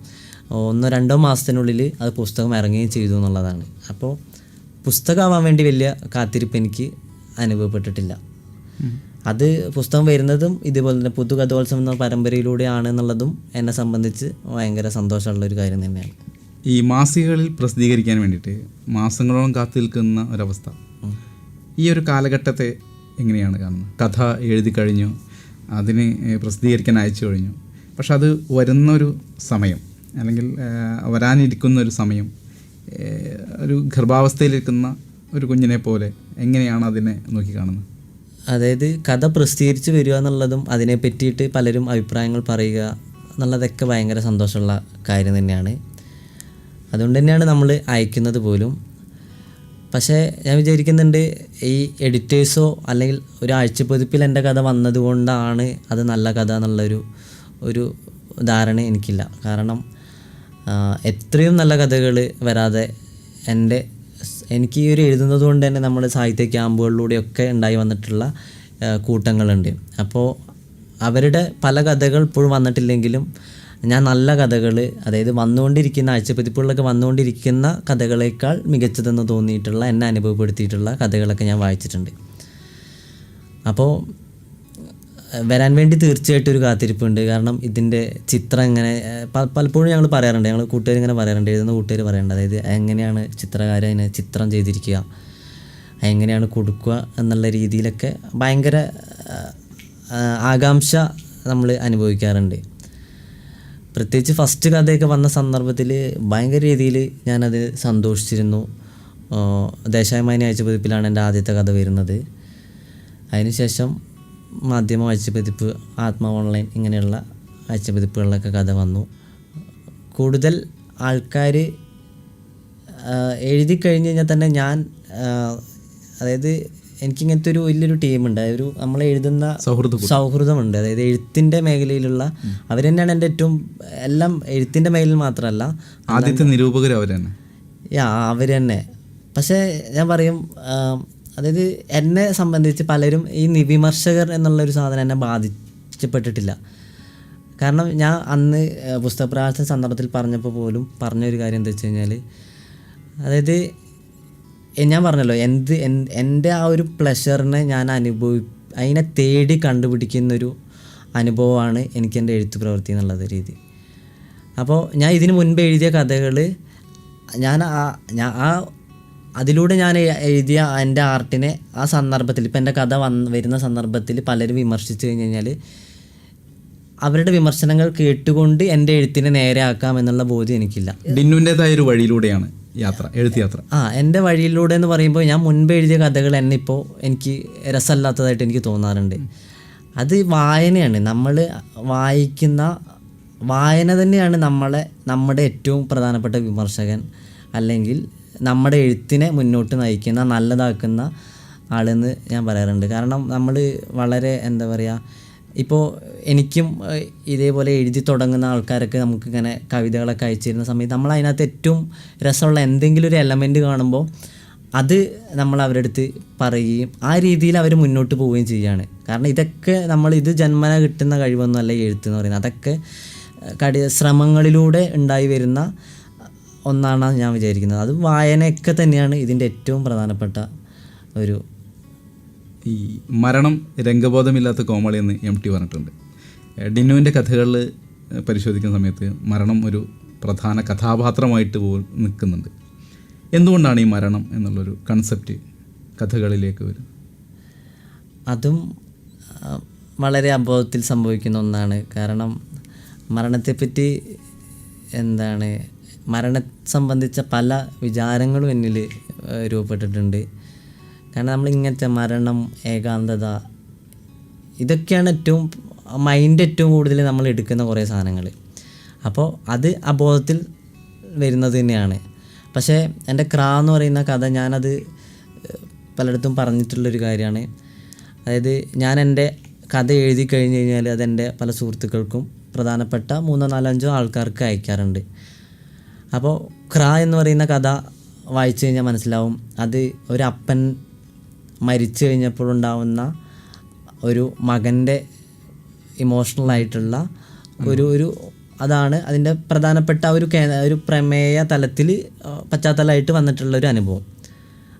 ഒന്നോ രണ്ടോ മാസത്തിനുള്ളിൽ അത് പുസ്തകം ഇറങ്ങുകയും ചെയ്തു എന്നുള്ളതാണ്. അപ്പോൾ പുസ്തകമാവാൻ വേണ്ടി വലിയ കാത്തിരിപ്പ് എനിക്ക് അനുഭവപ്പെട്ടിട്ടില്ല. അത് പുസ്തകം വരുന്നതും ഇതുപോലെ തന്നെ പുതുകഥോത്സവം എന്ന പരമ്പരയിലൂടെയാണ് എന്നുള്ളതും എന്നെ സംബന്ധിച്ച് ഭയങ്കര സന്തോഷമുള്ള ഒരു കാര്യം തന്നെയാണ്. ഈ മാസികകളിൽ പ്രസിദ്ധീകരിക്കാൻ വേണ്ടിയിട്ട് മാസങ്ങളോളം കാത്തു നിൽക്കുന്ന ഒരവസ്ഥ. ഈ ഒരു കാലഘട്ടത്തെ എങ്ങനെയാണ് കാണുന്നത്? കഥ എഴുതി കഴിഞ്ഞു അതിന് പ്രസിദ്ധീകരിക്കാൻ അയച്ചു കഴിഞ്ഞു. പക്ഷെ അത് വരുന്നൊരു സമയം അല്ലെങ്കിൽ വരാനിരിക്കുന്ന ഒരു സമയം ഒരു ഗർഭാവസ്ഥയിലിരിക്കുന്ന ഒരു കുഞ്ഞിനെ പോലെ എങ്ങനെയാണ് അതിനെ നോക്കിക്കാണുന്നത് അതായത് കഥ പ്രസിദ്ധീകരിച്ച് വരിക എന്നുള്ളതും അതിനെ പറ്റിയിട്ട് പലരും അഭിപ്രായങ്ങൾ പറയുക എന്നുള്ളതൊക്കെ ഭയങ്കര സന്തോഷമുള്ള കാര്യം തന്നെയാണ്. അതുകൊണ്ട് തന്നെയാണ് നമ്മൾ അയക്കുന്നത് പോലും. പക്ഷേ ഞാൻ വിചാരിക്കുന്നുണ്ട് ഈ എഡിറ്റേഴ്സോ അല്ലെങ്കിൽ ഒരു ആഴ്ചപ്പതിപ്പിൽ എന്റെ കഥ വന്നതുകൊണ്ടാണ് അത് നല്ല കഥ എന്നുള്ളൊരു ഒരു ധാരണ എനിക്കില്ല. കാരണം എത്രയും നല്ല കഥകൾ വരാതെ എന്റെ എനിക്ക് ഈ ഒരു എഴുതുന്നത് കൊണ്ട് തന്നെ നമ്മുടെ സാഹിത്യ ക്യാമ്പുകളിലൂടെയൊക്കെ ഉണ്ടായി വന്നിട്ടുള്ള കൂട്ടങ്ങളുണ്ട്. അപ്പോൾ അവരുടെ പല കഥകൾ ഇപ്പോഴും വന്നിട്ടില്ലെങ്കിലും ഞാൻ നല്ല കഥകൾ അതായത് വന്നുകൊണ്ടിരിക്കുന്ന ആഴ്ചപ്പതിപ്പുകളിലൊക്കെ വന്നുകൊണ്ടിരിക്കുന്ന കഥകളേക്കാൾ മികച്ചതെന്ന് തോന്നിയിട്ടുള്ള എന്നെ അനുഭവപ്പെടുത്തിയിട്ടുള്ള കഥകളൊക്കെ ഞാൻ വായിച്ചിട്ടുണ്ട്. അപ്പോൾ വരാൻ വേണ്ടി തീർച്ചയായിട്ടും ഒരു കാത്തിരിപ്പുണ്ട്. കാരണം ഇതിന്റെ ചിത്രം എങ്ങനെ പലപ്പോഴും ഞങ്ങൾ പറയാറുണ്ട്. ഞങ്ങൾ കൂട്ടുകാർ ഇങ്ങനെ പറയാറുണ്ട്. എഴുതുന്ന കൂട്ടുകാർ പറയാറുണ്ട്. അതായത് എങ്ങനെയാണ് ചിത്രകാരൻ അതിനെ ചിത്രം ചെയ്തിരിക്കുക? എങ്ങനെയാണ് കൊടുക്കുക എന്നുള്ള രീതിയിലൊക്കെ ഭയങ്കര ആകാംക്ഷ നമ്മൾ അനുഭവിക്കാറുണ്ട്. പ്രത്യേകിച്ച് ഫസ്റ്റ് കഥയൊക്കെ വന്ന സന്ദർഭത്തിൽ ഭയങ്കര രീതിയിൽ ഞാനത് സന്തോഷിച്ചിരുന്നു. ദേശാഭിമാനി ആഴ്ച പതിപ്പിലാണ് എന്റെ ആദ്യത്തെ കഥ വരുന്നത്. അതിനുശേഷം മാധ്യമ ആഴ്ചപ്പതിപ്പ് ആത്മ ഓൺലൈൻ ഇങ്ങനെയുള്ള ആഴ്ചപ്പതിപ്പുകളിലൊക്കെ കഥ വന്നു. കൂടുതൽ ആൾക്കാർ എഴുതി കഴിഞ്ഞ് കഴിഞ്ഞാൽ തന്നെ ഞാൻ അതായത് എനിക്കിങ്ങനത്തെ ഒരു വലിയൊരു ടീമുണ്ട്. ഒരു നമ്മൾ എഴുതുന്ന സൗഹൃദ സൗഹൃദമുണ്ട്. അതായത് എഴുത്തിന്റെ മേഖലയിലുള്ള അവർ തന്നെയാണ് എന്റെ ഏറ്റവും എല്ലാം എഴുത്തിന്റെ മേഖലയിൽ മാത്രമല്ല ആദ്യത്തെ നിരൂപകർ അവർ തന്നെ യാ അവർ തന്നെ പക്ഷേ ഞാൻ പറയും അതായത് എന്നെ സംബന്ധിച്ച് പലരും ഈ നിവിമർശകർ എന്നുള്ളൊരു സാധനം എന്നെ ബാധിച്ചപ്പെട്ടിട്ടില്ല. കാരണം ഞാൻ അന്ന് പുസ്തകപ്രകാശന സന്ദർഭത്തിൽ പറഞ്ഞപ്പോൾ പോലും പറഞ്ഞൊരു കാര്യം എന്താ വെച്ച് കഴിഞ്ഞാൽ അതായത് ഞാൻ പറഞ്ഞല്ലോ എന്ത് എന്റെ ആ ഒരു പ്ലഷറിനെ ഞാൻ അനുഭവി അതിനെ തേടി കണ്ടുപിടിക്കുന്നൊരു അനുഭവമാണ് എനിക്ക് എന്റെ എഴുത്ത് പ്രവൃത്തി എന്നുള്ളത് രീതി. അപ്പോൾ ഞാൻ ഇതിനു മുൻപ് എഴുതിയ കഥകൾ ഞാൻ ആ ഞാൻ ആ അതിലൂടെ ഞാൻ എഴുതിയ എന്റെ ആർട്ടിനെ ആ സന്ദർഭത്തിൽ ഇപ്പം എന്റെ കഥ വന്ന് വരുന്ന സന്ദർഭത്തിൽ പലരും വിമർശിച്ചു കഴിഞ്ഞ് കഴിഞ്ഞാൽ അവരുടെ വിമർശനങ്ങൾ കേട്ടുകൊണ്ട് എന്റെ എഴുത്തിനെ നേരെ ആക്കാം എന്നുള്ള ബോധ്യം എനിക്കില്ല. ഡിന്നുവിന്റെതായ ഒരു വഴിയിലൂടെയാണ് യാത്ര എഴുത്ത് യാത്ര. ആ എന്റെ വഴിയിലൂടെ എന്ന് പറയുമ്പോൾ ഞാൻ മുൻപ് എഴുതിയ കഥകൾ എന്നെ ഇപ്പോൾ എനിക്ക് രസമല്ലാത്തതായിട്ട് എനിക്ക് തോന്നാറുണ്ട്. അത് വായനയാണ്. നമ്മൾ വായിക്കുന്ന വായന തന്നെയാണ് നമ്മളെ നമ്മുടെ ഏറ്റവും പ്രധാനപ്പെട്ട വിമർശകൻ അല്ലെങ്കിൽ നമ്മുടെ എഴുത്തിനെ മുന്നോട്ട് നയിക്കുന്ന നല്ലതാക്കുന്ന ആളെന്ന് ഞാൻ പറയാറുണ്ട്. കാരണം നമ്മൾ വളരെ എന്താ പറയുക ഇപ്പോൾ എനിക്കും ഇതേപോലെ എഴുതി തുടങ്ങുന്ന ആൾക്കാരൊക്കെ നമുക്കിങ്ങനെ കവിതകളൊക്കെ അയച്ചിരുന്ന സമയത്ത് നമ്മൾ അതിനകത്ത് ഏറ്റവും രസമുള്ള എന്തെങ്കിലും ഒരു എലമെന്റ് കാണുമ്പോൾ അത് നമ്മൾ അവരുടെ അടുത്ത് പറയുകയും ആ രീതിയിൽ അവർ മുന്നോട്ട് പോവുകയും ചെയ്യുകയാണ്. കാരണം ഇതൊക്കെ നമ്മൾ ഇത് ജന്മന കിട്ടുന്ന കഴിവൊന്നുമല്ല എഴുത്ത് എന്ന് പറയുന്നത്. അതൊക്കെ കടി ശ്രമങ്ങളിലൂടെ ഉണ്ടായി വരുന്ന ഒന്നാണ് ഞാൻ വിചാരിക്കുന്നത്. അത് വായനയൊക്കെ തന്നെയാണ് ഇതിന്റെ ഏറ്റവും പ്രധാനപ്പെട്ട ഒരു ഈ മരണം രംഗബോധമില്ലാത്ത കോമളി എന്ന് എം ടി പറഞ്ഞിട്ടുണ്ട്. ഡിന്നുവിന്റെ കഥകളിൽ പരിശോധിക്കുന്ന സമയത്ത് മരണം ഒരു പ്രധാന കഥാപാത്രമായിട്ട് പോ നിൽക്കുന്നുണ്ട്. എന്തുകൊണ്ടാണ് ഈ മരണം എന്നുള്ളൊരു കൺസെപ്റ്റ് കഥകളിലേക്ക് വരുന്നത്? അതും വളരെ അബോധത്തിൽ സംഭവിക്കുന്ന ഒന്നാണ്. കാരണം മരണത്തെപ്പറ്റി എന്താണ് മരണ സംബന്ധിച്ച പല വിചാരങ്ങളും എന്നിൽ രൂപപ്പെട്ടിട്ടുണ്ട്. കാരണം നമ്മൾ ഇങ്ങനത്തെ മരണം ഏകാന്തത ഇതൊക്കെയാണ് ഏറ്റവും മൈൻഡ് ഏറ്റവും കൂടുതൽ നമ്മൾ എടുക്കുന്ന കുറേ സാധനങ്ങൾ. അപ്പോൾ അത് അബോധത്തിൽ വരുന്നത് തന്നെയാണ്. പക്ഷേ എന്റെ ക്രാ എന്ന് പറയുന്ന കഥ ഞാനത് പലയിടത്തും പറഞ്ഞിട്ടുള്ളൊരു കാര്യമാണ്. അതായത് ഞാൻ എന്റെ കഥ എഴുതി കഴിഞ്ഞ് കഴിഞ്ഞാൽ അതെന്റെ പല സുഹൃത്തുക്കൾക്കും പ്രധാനപ്പെട്ട മൂന്നോ നാലോ അഞ്ചോ ആൾക്കാർക്ക് അയക്കാറുണ്ട്. അപ്പോൾ ക്രാ എന്ന് പറയുന്ന കഥ വായിച്ചു കഴിഞ്ഞാൽ മനസ്സിലാവും. അത് ഒരു അപ്പൻ മരിച്ചു കഴിഞ്ഞപ്പോഴുണ്ടാവുന്ന ഒരു മകന്റെ ഇമോഷണൽ ആയിട്ടുള്ള ഒരു ഒരു അതാണ് അതിന്റെ പ്രധാനപ്പെട്ട ഒരു ഒരു പ്രമേയ തലത്തിൽ പശ്ചാത്തലമായിട്ട് വന്നിട്ടുള്ള ഒരു അനുഭവം.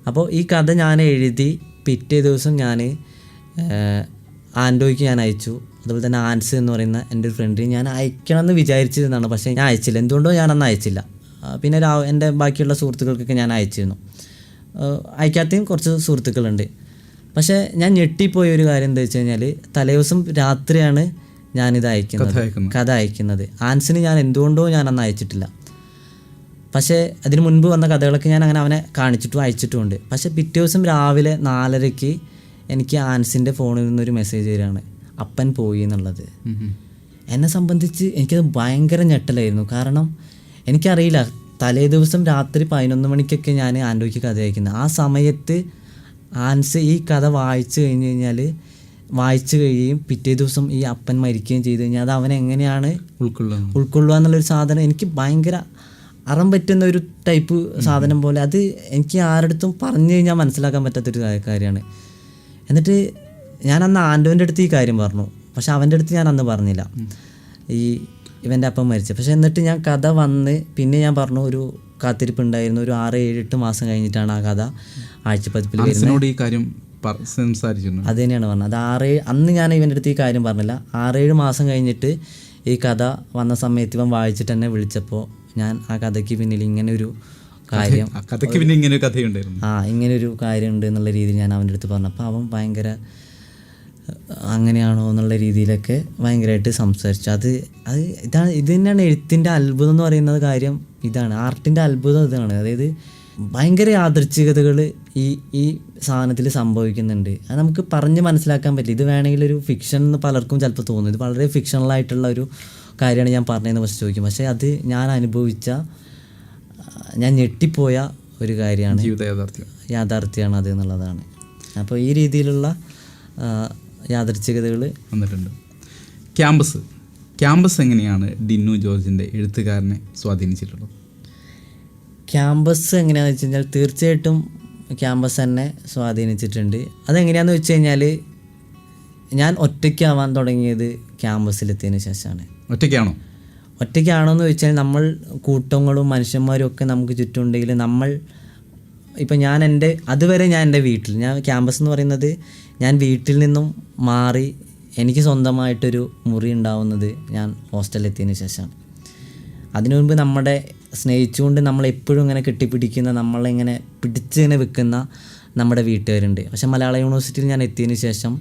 അപ്പോൾ ഈ കഥ ഞാൻ എഴുതി പിറ്റേ ദിവസം ഞാൻ ആൻഡോയ്ക്ക് ഞാൻ അയച്ചു. അതുപോലെ തന്നെ ആൻസ് എന്ന് പറയുന്ന എന്റെ ഒരു ഫ്രണ്ടിന് ഞാൻ അയക്കണമെന്ന് വിചാരിച്ചിരുന്നതാണ്. പക്ഷേ ഞാൻ അയച്ചില്ല. എന്തുകൊണ്ടോ ഞാനന്ന് അയച്ചില്ല. പിന്നെ രാ എന്റെ ബാക്കിയുള്ള സുഹൃത്തുക്കൾക്കൊക്കെ ഞാൻ അയച്ചിരുന്നു. അയക്കാത്തയും കുറച്ച് സുഹൃത്തുക്കളുണ്ട്. പക്ഷേ ഞാൻ ഞെട്ടിപ്പോയ ഒരു കാര്യം എന്താ വെച്ച് കഴിഞ്ഞാൽ തലേദിവസം രാത്രിയാണ് ഞാനിത് അയക്കുന്നത്. കഥ അയക്കുന്നത്. ആൻസിന് ഞാൻ എന്തുകൊണ്ടോ ഞാൻ അന്ന് അയച്ചിട്ടില്ല. പക്ഷേ അതിന് മുൻപ് വന്ന കഥകളൊക്കെ ഞാൻ അങ്ങനെ അവനെ കാണിച്ചിട്ടും അയച്ചിട്ടുമുണ്ട്. പക്ഷേ പിറ്റേ ദിവസം രാവിലെ നാലരയ്ക്ക് എനിക്ക് ആൻസിന്റെ ഫോണിൽ നിന്നൊരു മെസ്സേജ് വരികയാണ്. അപ്പൻ പോയി എന്നുള്ളത്. എന്നെ സംബന്ധിച്ച് എനിക്കത് ഭയങ്കര ഞെട്ടലായിരുന്നു. കാരണം എനിക്കറിയില്ല. തലേ ദിവസം രാത്രി പതിനൊന്ന് മണിക്കൊക്കെ ഞാൻ ആൻഡോയ്ക്ക് കഥ അയക്കുന്നത് ആ സമയത്ത് ആൻസ് ഈ കഥ വായിച്ചു കഴിഞ്ഞ് കഴിഞ്ഞാൽ വായിച്ചു കഴിയുകയും പിറ്റേ ദിവസം ഈ അപ്പൻ മരിക്കുകയും ചെയ്തു കഴിഞ്ഞാൽ അത് അവൻ എങ്ങനെയാണ് ഉൾക്കൊള്ളുന്നു. ഉൾക്കൊള്ളുക എന്നുള്ളൊരു സാധനം എനിക്ക് ഭയങ്കര അറം പറ്റുന്ന ഒരു ടൈപ്പ് സാധനം പോലെ. അത് എനിക്ക് ആരടുത്തും പറഞ്ഞു കഴിഞ്ഞാൽ മനസ്സിലാക്കാൻ പറ്റാത്തൊരു കാര്യമാണ്. എന്നിട്ട് ഞാൻ അന്ന് ആൻഡോന്റെ അടുത്ത് ഈ കാര്യം പറഞ്ഞു. പക്ഷെ അവന്റെ അടുത്ത് ഞാൻ അന്ന് പറഞ്ഞില്ല. ഈ ഇവന്റെ അപ്പം മരിച്ചത് പക്ഷെ എന്നിട്ട് ഞാൻ കഥ വന്ന് പിന്നെ ഞാൻ പറഞ്ഞു ഒരു കാത്തിരിപ്പ് ഉണ്ടായിരുന്നു. ഒരു ആറ് ഏഴ് എട്ട് മാസം കഴിഞ്ഞിട്ടാണ് ആ കഥ ആഴ്ചപ്പതിപ്പിൽ വരുന്നത്. ഈ കാര്യം സംസാരിച്ചിരുന്നു. അത് തന്നെയാണ് പറഞ്ഞത്. അത് ആറ് അന്ന് ഞാൻ ഇവന്റെ അടുത്ത് ഈ കാര്യം പറഞ്ഞില്ല. ആറേഴ് മാസം കഴിഞ്ഞിട്ട് ഈ കഥ വന്ന സമയത്ത് ഇവൻ വായിച്ചിട്ട് തന്നെ വിളിച്ചപ്പോൾ ഞാൻ ആ കഥയ്ക്ക് പിന്നിൽ ഇങ്ങനെ ഒരു കാര്യം ആ കഥയ്ക്ക് പിന്നെ ഇങ്ങനെ ഒരു കഥയുണ്ടായിരുന്നു. ആ ഇങ്ങനെ ഒരു കാര്യമുണ്ട് എന്നുള്ള രീതിയിൽ ഞാൻ അവന്റെ അടുത്ത് പറഞ്ഞു. അപ്പോൾ അവൻ ഭയങ്കര അങ്ങനെയാണോ എന്നുള്ള രീതിയിലൊക്കെ ഭയങ്കരമായിട്ട് സംസാരിച്ചു. അത് അത് ഇതാണ് ഇത് തന്നെയാണ് എഴുത്തിന്റെ അത്ഭുതം എന്ന് പറയുന്നത് കാര്യം ഇതാണ്. ആർട്ടിന്റെ അത്ഭുതം ഇതാണ്. അതായത് ഭയങ്കര യാദൃച്ഛികതകൾ ഈ ഈ സാധനത്തിൽ സംഭവിക്കുന്നുണ്ട്. അത് നമുക്ക് പറഞ്ഞ് മനസ്സിലാക്കാൻ പറ്റില്ല. ഇത് വേണമെങ്കിൽ ഒരു ഫിക്ഷൻ എന്ന് പലർക്കും ചിലപ്പോൾ തോന്നും. ഇത് വളരെ ഫിക്ഷണലായിട്ടുള്ള ഒരു കാര്യമാണ് ഞാൻ പറഞ്ഞതെന്ന് പക്ഷെ ചോദിക്കും. പക്ഷേ അത് ഞാൻ അനുഭവിച്ച ഞാൻ ഞെട്ടിപ്പോയ ഒരു കാര്യമാണ്. ജീവിത യാഥാർത്ഥ്യം. യാഥാർത്ഥ്യമാണ് അത് എന്നുള്ളതാണ്. അപ്പോൾ ഈ രീതിയിലുള്ള യാദൃച്ഛികതകൾ വന്നിട്ടുണ്ട്. ക്യാമ്പസ്. ക്യാമ്പസ് എങ്ങനെയാണ് ഡിന്നു ജോർജിന്റെ എഴുത്തുകാരനെ സ്വാധീനിച്ചിട്ടുള്ളത്? ക്യാമ്പസ് എങ്ങനെയാണെന്ന് വെച്ച് കഴിഞ്ഞാൽ തീർച്ചയായിട്ടും ക്യാമ്പസ് തന്നെ സ്വാധീനിച്ചിട്ടുണ്ട്. അതെങ്ങനെയാണെന്ന് വെച്ച് കഴിഞ്ഞാൽ ഞാൻ ഒറ്റയ്ക്കാവാൻ തുടങ്ങിയത് ക്യാമ്പസിലെത്തിയതിന് ശേഷമാണ്. ഒറ്റയ്ക്കാണോ? ഒറ്റയ്ക്കാണോ എന്ന് വെച്ചാൽ നമ്മൾ കൂട്ടങ്ങളും മനുഷ്യന്മാരും ഒക്കെ നമുക്ക് ചുറ്റുമുണ്ടെങ്കിൽ നമ്മൾ ഇപ്പം ഞാൻ എന്റെ അതുവരെ ഞാൻ എന്റെ വീട്ടിൽ ഞാൻ ക്യാമ്പസ് എന്ന് പറയുന്നത് ഞാൻ വീട്ടിൽ നിന്നും മാറി എനിക്ക് സ്വന്തമായിട്ടൊരു മുറി ഉണ്ടാവുന്നത് ഞാൻ ഹോസ്റ്റലിലെത്തിയതിന് ശേഷമാണ്. അതിനു മുൻപ് നമ്മുടെ സ്നേഹിച്ചുകൊണ്ട് നമ്മളെപ്പോഴും ഇങ്ങനെ കെട്ടിപ്പിടിക്കുന്ന നമ്മളിങ്ങനെ പിടിച്ചിങ്ങനെ വെക്കുന്ന നമ്മുടെ വീട്ടുകാരുണ്ട്. പക്ഷെ മലയാള യൂണിവേഴ്സിറ്റിയിൽ ഞാൻ എത്തിയതിന് ശേഷം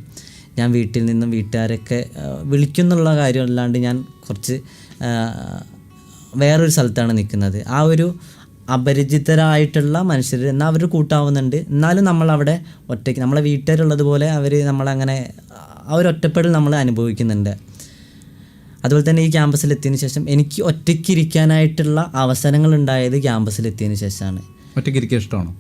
ഞാൻ വീട്ടിൽ നിന്നും വീട്ടുകാരൊക്കെ വിളിക്കുന്നുള്ള കാര്യം അല്ലാണ്ട് ഞാൻ കുറച്ച് വേറൊരു സ്ഥലത്താണ് നിൽക്കുന്നത്. ആ ഒരു അപരിചിതരായിട്ടുള്ള മനുഷ്യർ. എന്നാൽ അവർ കൂട്ടാവുന്നുണ്ട്. എന്നാലും നമ്മളവിടെ ഒറ്റയ്ക്ക് നമ്മളെ വീട്ടുകാരുള്ളത് പോലെ അവർ നമ്മളങ്ങനെ ആ ഒരു ഒറ്റപ്പെടൽ നമ്മൾ അനുഭവിക്കുന്നുണ്ട്. അതുപോലെ തന്നെ ഈ ക്യാമ്പസിലെത്തിയതിന് ശേഷം എനിക്ക് ഒറ്റയ്ക്ക് ഇരിക്കാനായിട്ടുള്ള അവസരങ്ങൾ ഉണ്ടായത് ക്യാമ്പസിലെത്തിയതിന് ശേഷമാണ്. ഒറ്റയ്ക്ക് ഇരിക്കാൻ ഇഷ്ടമാണോ?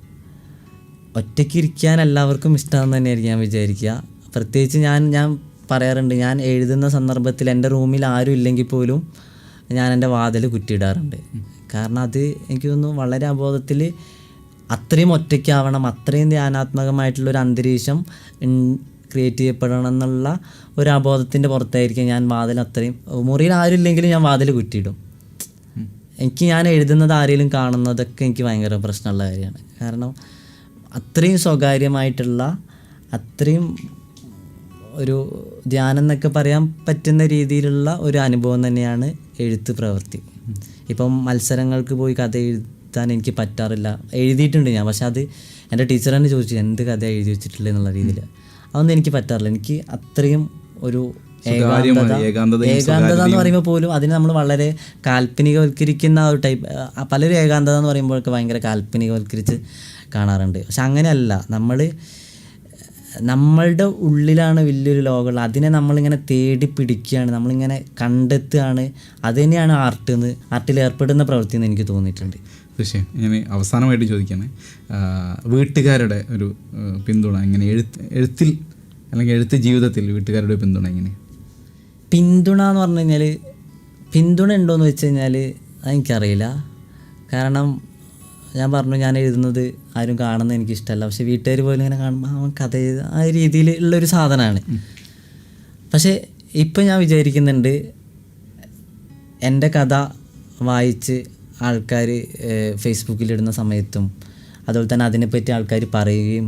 ഒറ്റയ്ക്ക് ഇരിക്കാൻ എല്ലാവർക്കും ഇഷ്ടമാണെന്ന് തന്നെയായിരിക്കും ഞാൻ വിചാരിക്കുക. പ്രത്യേകിച്ച് ഞാൻ ഞാൻ പറയാറുണ്ട് ഞാൻ എഴുതുന്ന സന്ദർഭത്തിൽ എന്റെ റൂമിൽ ആരും ഇല്ലെങ്കിൽ പോലും ഞാൻ എന്റെ വാതിൽ കുറ്റിയിടാറുണ്ട്. കാരണം അത് എനിക്ക് തോന്നുന്നു വളരെ അബോധത്തിൽ അത്രയും ഒറ്റയ്ക്കാവണം അത്രയും ധ്യാനാത്മകമായിട്ടുള്ള ഒരു അന്തരീക്ഷം ക്രിയേറ്റ് ചെയ്യപ്പെടണം എന്നുള്ള ഒരു അബോധത്തിന്റെ പുറത്തായിരിക്കും ഞാൻ വാതിൽ അത്രയും. മുറിയിൽ ആരും ഇല്ലെങ്കിലും ഞാൻ വാതിൽ കുറ്റിയിടും. എനിക്ക് ഞാൻ എഴുതുന്നത് ആരെങ്കിലും കാണുന്നതൊക്കെ എനിക്ക് ഭയങ്കര പ്രശ്നമുള്ള കാര്യമാണ്. കാരണം അത്രയും സ്വകാര്യമായിട്ടുള്ള അത്രയും ഒരു ധ്യാനം എന്നൊക്കെ പറയാൻ പറ്റുന്ന രീതിയിലുള്ള ഒരു അനുഭവം തന്നെയാണ് എഴുത്ത് പ്രവൃത്തി. ഇപ്പം മത്സരങ്ങൾക്ക് പോയി കഥ എഴുതാൻ എനിക്ക് പറ്റാറില്ല. എഴുതിയിട്ടുണ്ട് ഞാൻ. പക്ഷെ അത് എന്റെ ടീച്ചർ തന്നെ ചോദിച്ചു എന്ത് കഥ എഴുതി വെച്ചിട്ടില്ല എന്നുള്ള രീതിയിൽ. അതൊന്നും എനിക്ക് പറ്റാറില്ല. എനിക്ക് അത്രയും ഒരു ഏകാന്തത ഏകാന്തത എന്ന് പറയുമ്പോൾ പോലും അതിനെ നമ്മൾ വളരെ കാൽപ്പനികവൽക്കരിക്കുന്ന ഒരു ടൈപ്പ് പലരും ഏകാന്തത എന്ന് പറയുമ്പോഴൊക്കെ ഭയങ്കര കാൽപ്പനികവൽക്കരിച്ച് കാണാറുണ്ട്. പക്ഷെ അങ്ങനെയല്ല. നമ്മൾ നമ്മളുടെ ഉള്ളിലാണ് വലിയൊരു ലോകമുള്ളത്. അതിനെ നമ്മളിങ്ങനെ തേടി പിടിക്കുകയാണ്. നമ്മളിങ്ങനെ കണ്ടെത്തുകയാണ്. അത് തന്നെയാണ് ആർട്ട് എന്ന് ആർട്ടിൽ ഏർപ്പെടുന്ന പ്രവൃത്തി എന്ന് എനിക്ക് തോന്നിയിട്ടുണ്ട്. തീർച്ചയായും. ഞാൻ അവസാനമായിട്ട് ചോദിക്കുകയാണ് വീട്ടുകാരുടെ ഒരു പിന്തുണ എങ്ങനെ? എഴുത്ത് എഴുത്തിൽ അല്ലെങ്കിൽ എഴുത്ത് ജീവിതത്തിൽ വീട്ടുകാരുടെ പിന്തുണ എങ്ങനെ? പിന്തുണ എന്ന് പറഞ്ഞു കഴിഞ്ഞാൽ പിന്തുണ ഉണ്ടോയെന്ന് വെച്ച് കഴിഞ്ഞാൽ അതെനിക്കറിയില്ല കാരണം ഞാൻ പറഞ്ഞു ഞാൻ എഴുതുന്നത് ആരും കാണുന്നത് എനിക്കിഷ്ടമല്ല പക്ഷെ വീട്ടുകാർ പോലും ഇങ്ങനെ കാണുമ്പോൾ അവൻ കഥ എഴുത ആ രീതിയിൽ ഉള്ളൊരു സാധനമാണ് പക്ഷേ ഇപ്പം ഞാൻ വിചാരിക്കുന്നുണ്ട് എന്റെ കഥ വായിച്ച് ആൾക്കാർ ഫേസ്ബുക്കിലിടുന്ന സമയത്തും അതുപോലെ തന്നെ അതിനെപ്പറ്റി ആൾക്കാർ പറയുകയും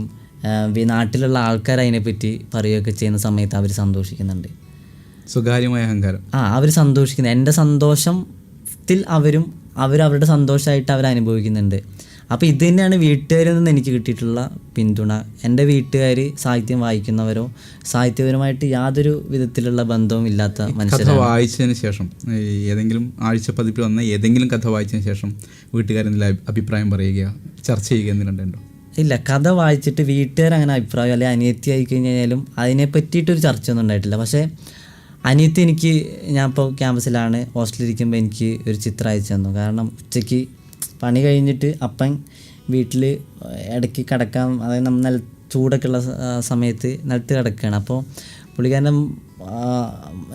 നാട്ടിലുള്ള ആൾക്കാർ അതിനെപ്പറ്റി പറയുകയൊക്കെ ചെയ്യുന്ന സമയത്ത് അവർ സന്തോഷിക്കുന്നുണ്ട്. സ്വകാര്യമായ അഹങ്കാരം. ആ അവർ സന്തോഷിക്കുന്നു. എന്റെ സന്തോഷത്തിൽ അവരും അവരവരുടെ സന്തോഷമായിട്ട് അവർ അനുഭവിക്കുന്നുണ്ട് അപ്പോൾ ഇത് തന്നെയാണ് വീട്ടുകാരിൽ നിന്ന് എനിക്ക് കിട്ടിയിട്ടുള്ള പിന്തുണ. എന്റെ വീട്ടുകാർ സാഹിത്യം വായിക്കുന്നവരോ സാഹിത്യപരമായിട്ട് യാതൊരു വിധത്തിലുള്ള ബന്ധവും ഇല്ലാത്ത കഥ വായിച്ചതിന് ശേഷം ഏതെങ്കിലും ആഴ്ച പതിപ്പിൽ വന്ന ഏതെങ്കിലും കഥ വായിച്ചതിന് ശേഷം വീട്ടുകാരെന്തെങ്കിലും നിന്ന് അഭിപ്രായം പറയുക ചർച്ച ചെയ്യുക എന്തെങ്കിലും ഉണ്ടോ? ഇല്ല കഥ വായിച്ചിട്ട് വീട്ടുകാർ അങ്ങനെ അഭിപ്രായം അല്ലെങ്കിൽ അനിയത്തി ആയി കഴിഞ്ഞാലും അതിനെ പറ്റിയിട്ടൊരു ചർച്ച ഒന്നും ഉണ്ടായിട്ടില്ല. പക്ഷേ അനിയത്തി എനിക്ക് ഞാൻ ഇപ്പോൾ ക്യാമ്പസിലാണ് ഹോസ്റ്റലിരിക്കുമ്പോൾ എനിക്ക് ഒരു ചിത്രം അയച്ചു തന്നു. കാരണം ഉച്ചയ്ക്ക് പണി കഴിഞ്ഞിട്ട് അപ്പൻ വീട്ടിൽ ഇടയ്ക്ക് കിടക്കാൻ അതായത് നമ്മൾ നില ചൂടൊക്കെ ഉള്ള സമയത്ത് നിലത്ത് കിടക്കുകയാണ് അപ്പോൾ പുള്ളിക്കാരൻ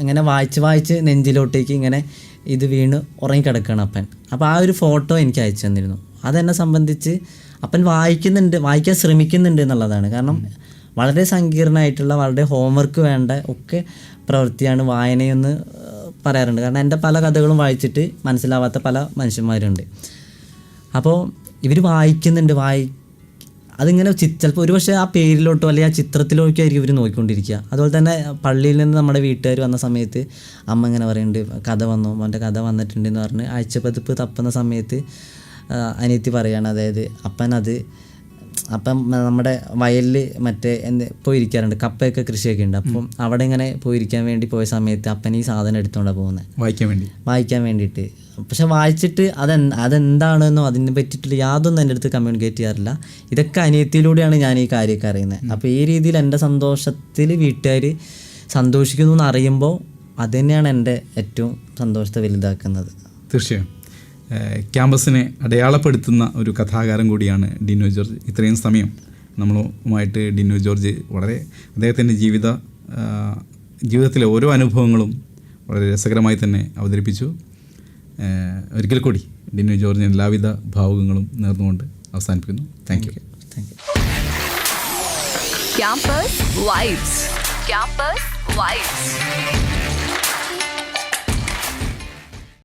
ഇങ്ങനെ വായിച്ച് വായിച്ച് നെഞ്ചിലോട്ടേക്ക് ഇങ്ങനെ ഇത് വീണ് ഉറങ്ങിക്കിടക്കുകയാണ് അപ്പൻ. അപ്പോൾ ആ ഒരു ഫോട്ടോ എനിക്ക് അയച്ചു തന്നിരുന്നു. അതെന്നെ സംബന്ധിച്ച് അപ്പൻ വായിക്കുന്നുണ്ട് വായിക്കാൻ ശ്രമിക്കുന്നുണ്ട് എന്നുള്ളതാണ്. കാരണം വളരെ സങ്കീർണമായിട്ടുള്ള വളരെ ഹോംവർക്ക് വേണ്ട ഒക്കെ പ്രവൃത്തിയാണ് വായനയെന്ന് പറയാറുണ്ട്. കാരണം എന്റെ പല കഥകളും വായിച്ചിട്ട് മനസ്സിലാവാത്ത പല മനുഷ്യന്മാരുണ്ട്. അപ്പോൾ ഇവർ വായിക്കുന്നുണ്ട് വായി അതിങ്ങനെ ചിലപ്പോൾ ഒരു പക്ഷേ ആ പേരിലോട്ടോ അല്ലെങ്കിൽ ആ ചിത്രത്തിലോട്ടോ ആയിരിക്കും ഇവർ നോക്കിക്കൊണ്ടിരിക്കുക. അതുപോലെ തന്നെ പള്ളിയിൽ നിന്ന് നമ്മുടെ വീട്ടുകാർ വന്ന സമയത്ത് അമ്മ ഇങ്ങനെ പറയുന്നുണ്ട് കഥ വന്നു മോന്റെ കഥ വന്നിട്ടുണ്ടെന്ന് പറഞ്ഞ് ആഴ്ചപ്പതിപ്പ് തപ്പുന്ന സമയത്ത് അനിയത്തി പറയുകയാണ് അതായത് അപ്പനത് അപ്പം നമ്മുടെ വയലിൽ മറ്റേ എന്ത് പോയിരിക്കാറുണ്ട്? കപ്പയൊക്കെ കൃഷിയൊക്കെ ഉണ്ട്. അപ്പം അവിടെ ഇങ്ങനെ പോയിരിക്കാൻ വേണ്ടി പോയ സമയത്ത് അപ്പൻ ഈ സാധനം എടുത്തുകൊണ്ടാണ് പോകുന്നത് വായിക്കാൻ വേണ്ടി. വായിക്കാൻ വേണ്ടിയിട്ട്. പക്ഷെ വായിച്ചിട്ട് അത് അതെന്താണെന്നോ അതിനെ പറ്റിയിട്ടുള്ള യാതൊന്നും എന്റെ അടുത്ത് കമ്മ്യൂണിക്കേറ്റ് ചെയ്യാറില്ല. ഇതൊക്കെ അനിയത്തിയിലൂടെയാണ് ഞാൻ ഈ കാര്യമൊക്കെ അറിയുന്നത് അപ്പോൾ ഈ രീതിയിൽ എന്റെ സന്തോഷത്തിൽ വീട്ടുകാർ സന്തോഷിക്കുന്നു എന്ന് അറിയുമ്പോൾ അത് തന്നെയാണ് എന്റെ ഏറ്റവും സന്തോഷത്തെ വലുതാക്കുന്നത്. തീർച്ചയായും. ക്യാമ്പസിനെ അടയാളപ്പെടുത്തുന്ന ഒരു കഥാകാരൻ കൂടിയാണ് ഡിനോ ജോർജ്. ഇത്രയും സമയം നമ്മളുമായിട്ട് ഡിനോ ജോർജ് വളരെ അദ്ദേഹത്തിന്റെ ജീവിത ജീവിതത്തിലെ ഓരോ അനുഭവങ്ങളും വളരെ രസകരമായി തന്നെ അവതരിപ്പിച്ചു. ഒരിക്കൽ കൂടി ഡിനോ ജോർജിന് എല്ലാവിധ ഭാവുകങ്ങളും നേർന്നുകൊണ്ട് അവസാനിപ്പിക്കുന്നു. Thank you thank you campus vibes campus Vibes.